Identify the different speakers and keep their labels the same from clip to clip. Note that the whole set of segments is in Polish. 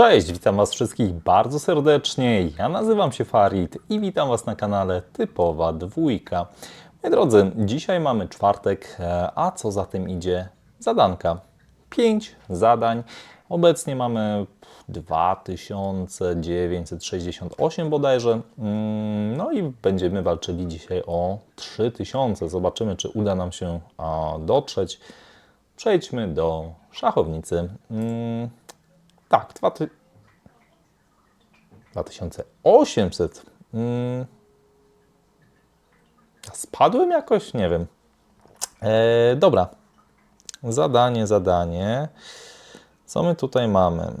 Speaker 1: Cześć, witam Was wszystkich bardzo serdecznie. Ja nazywam się Farid i witam Was na kanale Typowa Dwójka. Moi drodzy, dzisiaj mamy czwartek, e, a co za tym idzie? Zadanka. 5 zadań. Obecnie mamy 2968 bodajże. Mm, No i będziemy walczyli dzisiaj o 3000. Zobaczymy, czy uda nam się dotrzeć. Przejdźmy do szachownicy. Tak, dwa ty... 2800. Mm. Spadłem jakoś? Nie wiem. E, dobra. Zadanie, zadanie. Co my tutaj mamy?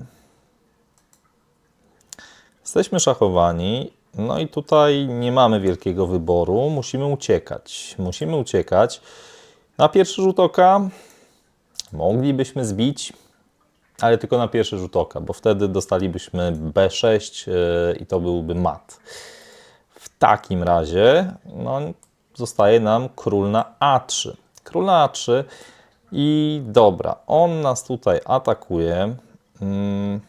Speaker 1: Jesteśmy szachowani. No i tutaj nie mamy wielkiego wyboru. Musimy uciekać. Musimy uciekać. Na pierwszy rzut oka moglibyśmy zbić ale tylko na pierwszy rzut oka, bo wtedy dostalibyśmy B6 yy, i to byłby mat. W takim razie no, zostaje nam król na A3. Król na A3 i dobra, on nas tutaj atakuje. Mm.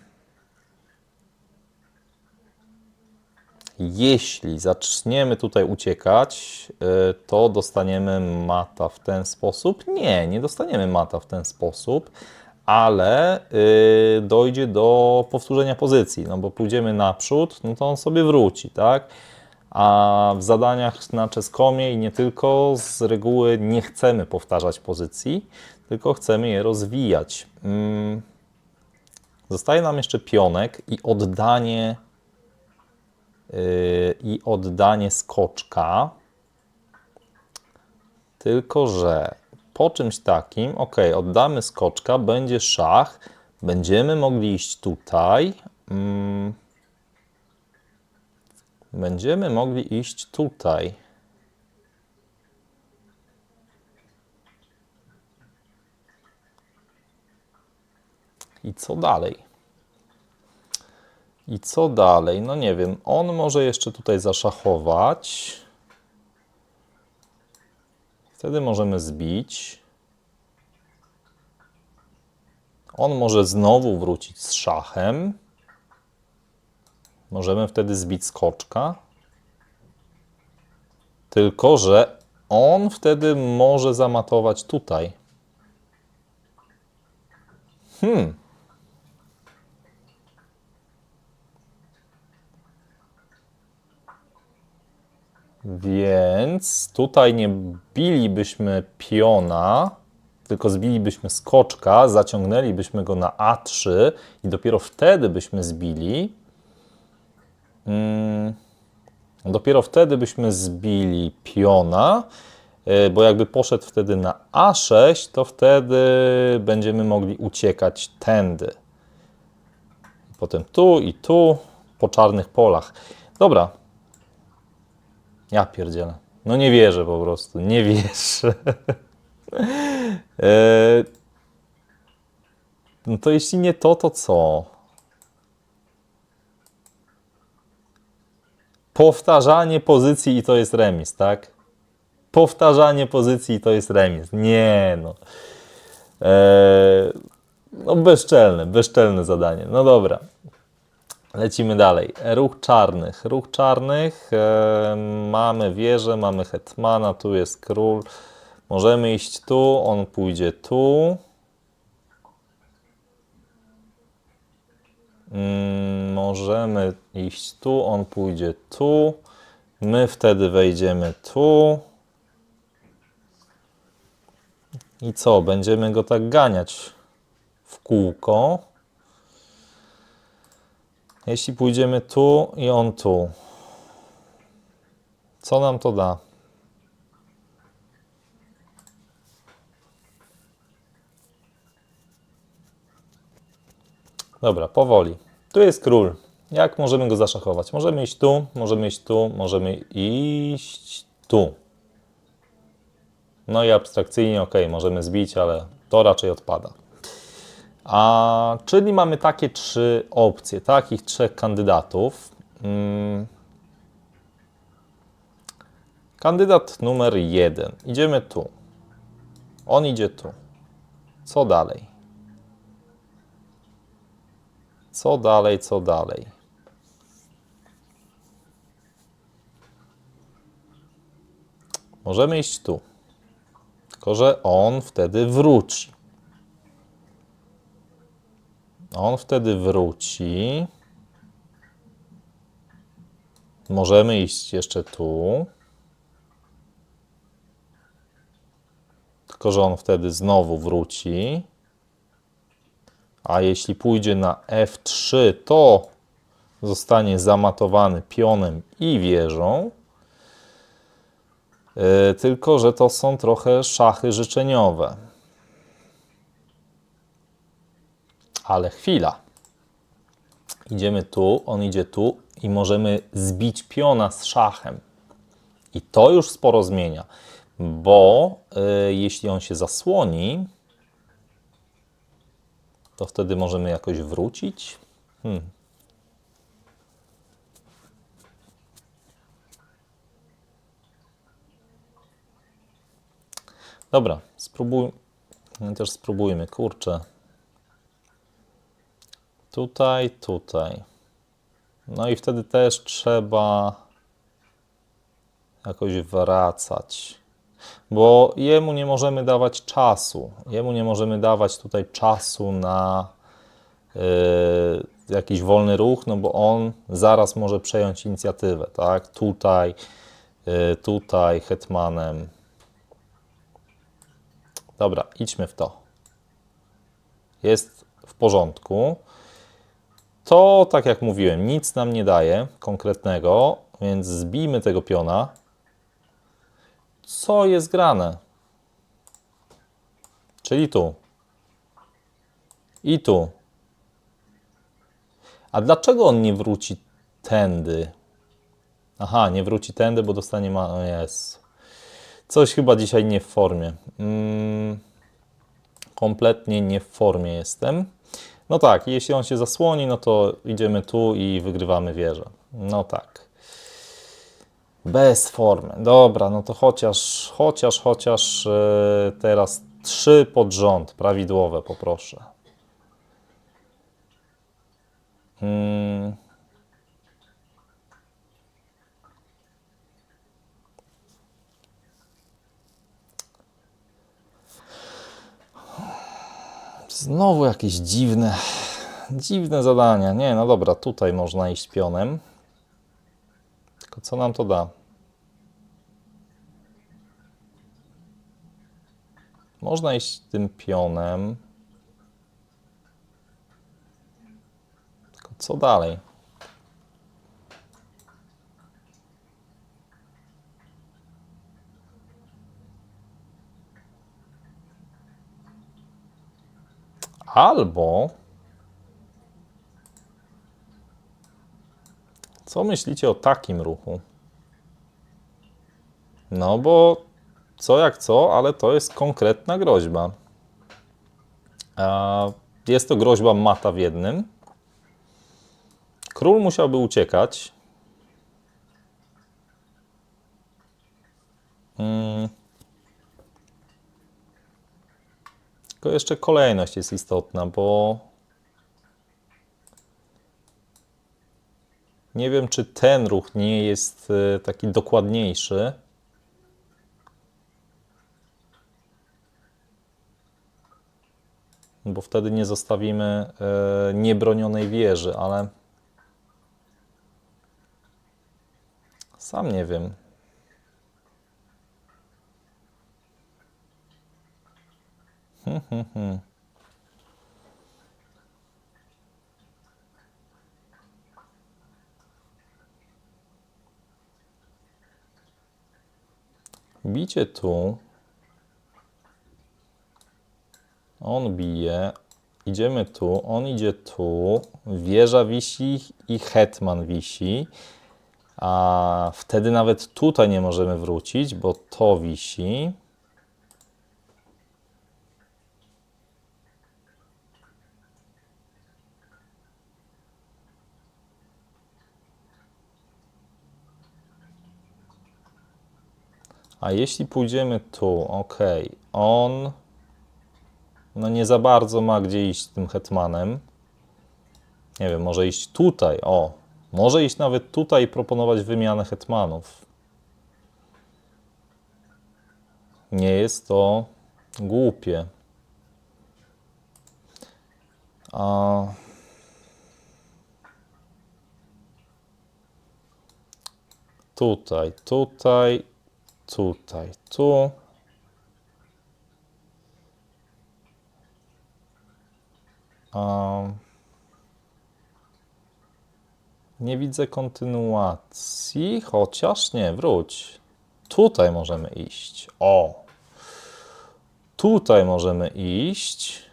Speaker 1: Jeśli zaczniemy tutaj uciekać, yy, to dostaniemy mata w ten sposób. Nie, nie dostaniemy mata w ten sposób ale y, dojdzie do powtórzenia pozycji, no bo pójdziemy naprzód, no to on sobie wróci, tak? A w zadaniach na czeskomie i nie tylko z reguły nie chcemy powtarzać pozycji, tylko chcemy je rozwijać. Mm. Zostaje nam jeszcze pionek i oddanie y, i oddanie skoczka. Tylko, że po czymś takim, ok, oddamy skoczka, będzie szach, będziemy mogli iść tutaj. Mm, będziemy mogli iść tutaj. I co dalej? I co dalej? No nie wiem. On może jeszcze tutaj zaszachować. Wtedy możemy zbić. On może znowu wrócić z szachem. Możemy wtedy zbić skoczka. Tylko, że on wtedy może zamatować tutaj. Hmm. Więc tutaj nie bilibyśmy piona, tylko zbilibyśmy skoczka, zaciągnęlibyśmy go na A3 i dopiero wtedy byśmy zbili. Mm, dopiero wtedy byśmy zbili piona, y, bo jakby poszedł wtedy na A6, to wtedy będziemy mogli uciekać tędy. Potem tu i tu, po czarnych polach. Dobra, ja pierdzielę. No nie wierzę po prostu, nie wierzę. e... No to jeśli nie to, to co? Powtarzanie pozycji i to jest remis, tak? Powtarzanie pozycji i to jest remis. Nie no. E... No bezczelne, bezczelne zadanie. No dobra. Lecimy dalej. Ruch czarnych. Ruch czarnych. E, mamy wieżę, mamy hetmana, tu jest król. Możemy iść tu, on pójdzie tu. Mm, możemy iść tu, on pójdzie tu. My wtedy wejdziemy tu. I co? Będziemy go tak ganiać w kółko. Jeśli pójdziemy tu i on tu, co nam to da? Dobra, powoli. Tu jest król. Jak możemy go zaszachować? Możemy iść tu, możemy iść tu, możemy iść tu. No i abstrakcyjnie, ok, możemy zbić, ale to raczej odpada. A, czyli mamy takie trzy opcje, takich trzech kandydatów. Hmm. Kandydat numer jeden. Idziemy tu. On idzie tu. Co dalej? Co dalej, co dalej? Możemy iść tu. Tylko, że on wtedy wróci. On wtedy wróci. Możemy iść jeszcze tu. Tylko, że on wtedy znowu wróci. A jeśli pójdzie na F3, to zostanie zamatowany pionem i wieżą. Yy, tylko, że to są trochę szachy życzeniowe. Ale chwila. Idziemy tu, on idzie tu i możemy zbić piona z szachem. I to już sporo zmienia, bo y, jeśli on się zasłoni, to wtedy możemy jakoś wrócić. Hmm. Dobra, spróbuj. no Też spróbujmy, kurczę. Tutaj, tutaj. No i wtedy też trzeba jakoś wracać. Bo jemu nie możemy dawać czasu. Jemu nie możemy dawać tutaj czasu na yy, jakiś wolny ruch, no bo on zaraz może przejąć inicjatywę, tak? Tutaj, yy, tutaj hetmanem. Dobra, idźmy w to. Jest w porządku. To, tak jak mówiłem, nic nam nie daje konkretnego, więc zbijmy tego piona. Co jest grane? Czyli tu. I tu. A dlaczego on nie wróci tędy? Aha, nie wróci tędy, bo dostanie ma... O jest. Coś chyba dzisiaj nie w formie. Mm, kompletnie nie w formie jestem. No tak, jeśli on się zasłoni, no to idziemy tu i wygrywamy wieżę. No tak. Bez formy. Dobra, no to chociaż, chociaż, chociaż e, teraz trzy pod rząd, prawidłowe poproszę. Mm. Znowu jakieś dziwne, dziwne zadania. Nie, no dobra, tutaj można iść pionem. Tylko co nam to da? Można iść tym pionem. Tylko co dalej? Albo co myślicie o takim ruchu? No bo co jak co, ale to jest konkretna groźba. Jest to groźba mata w jednym. Król musiałby uciekać. Mm. Tylko jeszcze kolejność jest istotna, bo nie wiem, czy ten ruch nie jest e, taki dokładniejszy. Bo wtedy nie zostawimy e, niebronionej wieży, ale sam nie wiem. Hmm. Bicie tu. On bije. Idziemy tu. On idzie tu. Wieża wisi i hetman wisi. A wtedy nawet tutaj nie możemy wrócić, bo to wisi. A jeśli pójdziemy tu, ok, on no nie za bardzo ma gdzie iść z tym hetmanem. Nie wiem, może iść tutaj, o. Może iść nawet tutaj i proponować wymianę hetmanów. Nie jest to głupie. A... Tutaj, tutaj, tutaj, tu. A... Nie widzę kontynuacji, chociaż nie, wróć. Tutaj możemy iść. O! Tutaj możemy iść.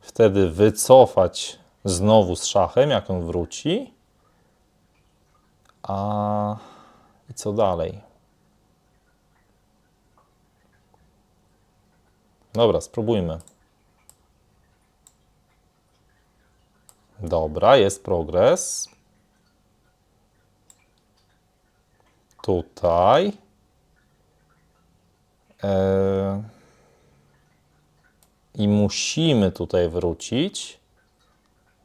Speaker 1: Wtedy wycofać znowu z szachem, jak on wróci. A i co dalej? Dobra, spróbujmy. Dobra, jest progres. Tutaj. E, I musimy tutaj wrócić.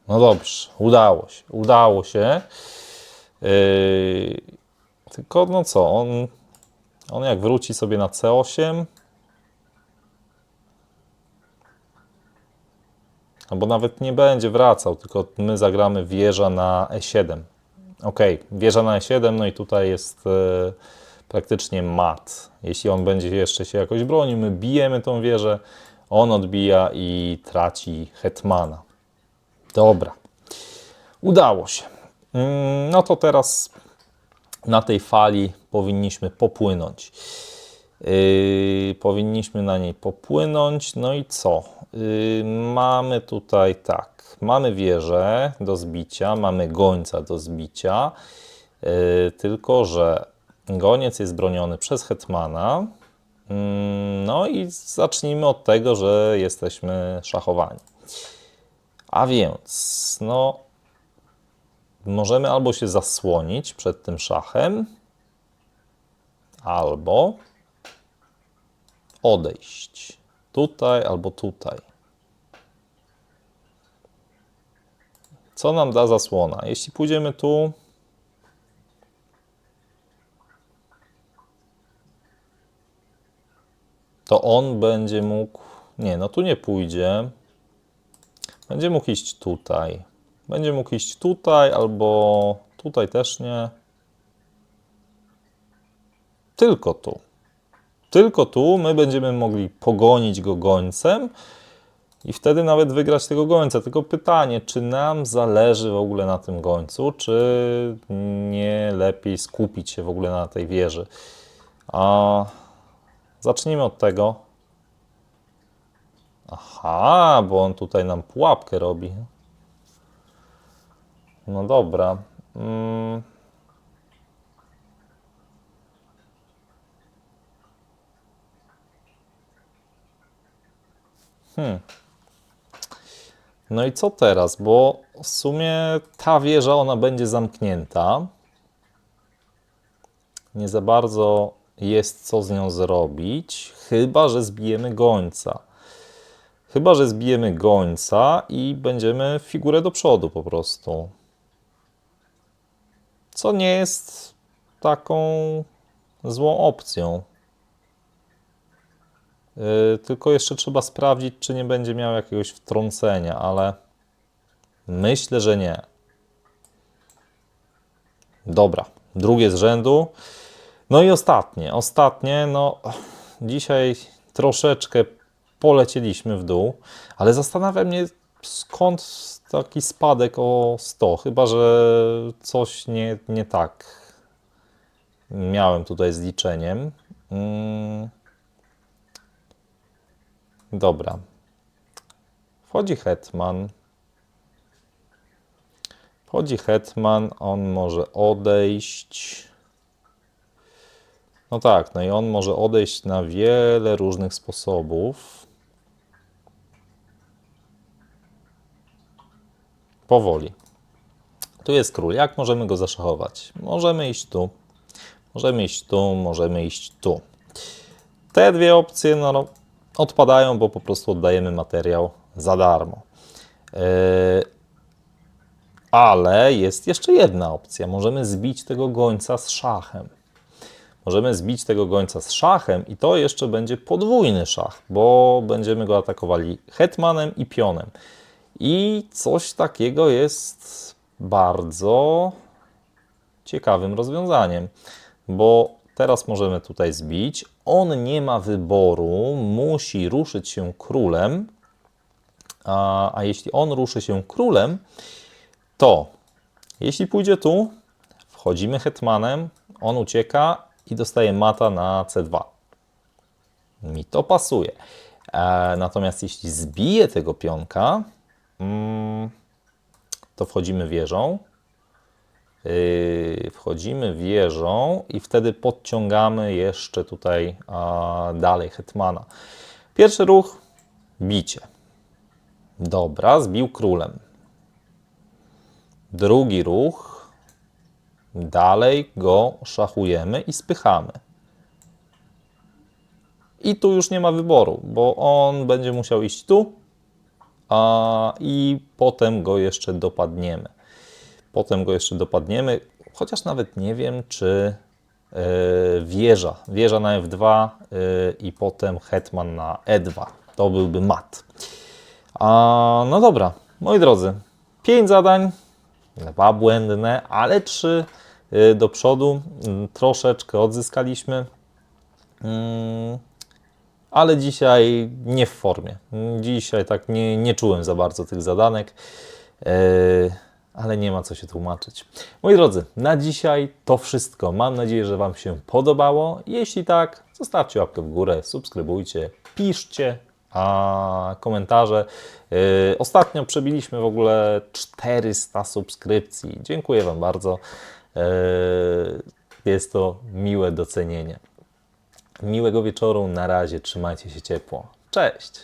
Speaker 1: No dobrze, udało się. Udało się. Yy, tylko no co, on, on jak wróci sobie na C8, albo nawet nie będzie wracał, tylko my zagramy wieża na E7. Ok, wieża na E7, no i tutaj jest e, praktycznie mat. Jeśli on będzie jeszcze się jakoś bronił, my bijemy tą wieżę, on odbija i traci hetmana. Dobra, udało się. Mm, No to teraz na tej fali powinniśmy popłynąć. Yy, powinniśmy na niej popłynąć. No i co? Yy, mamy tutaj tak. Mamy wieżę do zbicia, mamy gońca do zbicia. Yy, tylko, że goniec jest broniony przez hetmana. No i zacznijmy od tego, że jesteśmy szachowani. A więc, no, możemy albo się zasłonić przed tym szachem, albo odejść. Tutaj albo tutaj. Co nam da zasłona? Jeśli pójdziemy tu, to on będzie mógł. Nie, no tu nie pójdzie. Będzie mógł iść tutaj. Będzie mógł iść tutaj, albo tutaj też nie. Tylko tu. Tylko tu my będziemy mogli pogonić go gońcem i wtedy nawet wygrać tego gońca. Tylko pytanie, czy nam zależy w ogóle na tym gońcu, czy nie lepiej skupić się w ogóle na tej wieży. A zacznijmy od tego. Aha, bo on tutaj nam pułapkę robi. No dobra. Mm. Hmm. No i co teraz? Bo w sumie ta wieża, ona będzie zamknięta. Nie za bardzo jest co z nią zrobić, chyba że zbijemy gońca. Chyba, że zbijemy gońca i będziemy figurę do przodu po prostu. Co nie jest taką złą opcją. Yy, tylko jeszcze trzeba sprawdzić, czy nie będzie miał jakiegoś wtrącenia, ale myślę, że nie. Dobra, drugie z rzędu. No i ostatnie, ostatnie, no dzisiaj troszeczkę polecieliśmy w dół, ale zastanawia mnie skąd taki spadek o 100, chyba że coś nie, nie tak miałem tutaj z liczeniem. Mm. Dobra. Wchodzi hetman. Wchodzi hetman, on może odejść. No tak, no i on może odejść na wiele różnych sposobów. Powoli. Tu jest król. Jak możemy go zaszachować? Możemy iść tu. Możemy iść tu, możemy iść tu. Te dwie opcje no, no, odpadają, bo po prostu oddajemy materiał za darmo. Yy, Ale jest jeszcze jedna opcja. Możemy zbić tego gońca z szachem. Możemy zbić tego gońca z szachem i to jeszcze będzie podwójny szach, bo będziemy go atakowali hetmanem i pionem. I coś takiego jest bardzo ciekawym rozwiązaniem, bo teraz możemy tutaj zbić. On nie ma wyboru, musi ruszyć się królem, a, a jeśli on ruszy się królem, to jeśli pójdzie tu, wchodzimy hetmanem, on ucieka i dostaje mata na C2. Mi to pasuje. E, natomiast jeśli zbije tego pionka, mm, to wchodzimy wieżą. Yy, wchodzimy wieżą i wtedy podciągamy jeszcze tutaj dalej hetmana. Pierwszy ruch bicie. Dobra, zbił królem. Drugi ruch dalej go szachujemy i spychamy. I tu już nie ma wyboru, bo on będzie musiał iść tu, a, i potem go jeszcze dopadniemy. Potem go jeszcze dopadniemy, chociaż nawet nie wiem, czy e, wieża, wieża na F2 e, i potem hetman na E2. To byłby mat. A, no dobra, moi drodzy, 5 zadań, dwa błędne, ale trzy y, do przodu. Mm, Troszeczkę odzyskaliśmy. Mm, ale dzisiaj nie w formie. Mm, Dzisiaj tak nie, nie czułem za bardzo tych zadanek, e, ale nie ma co się tłumaczyć. Moi drodzy, na dzisiaj to wszystko. Mam nadzieję, że Wam się podobało. Jeśli tak, zostawcie łapkę w górę, subskrybujcie, piszcie a komentarze. E, Ostatnio przebiliśmy w ogóle 400 subskrypcji. Dziękuję Wam bardzo. E, Jest to miłe docenienie. Miłego wieczoru, na razie, trzymajcie się ciepło. Cześć!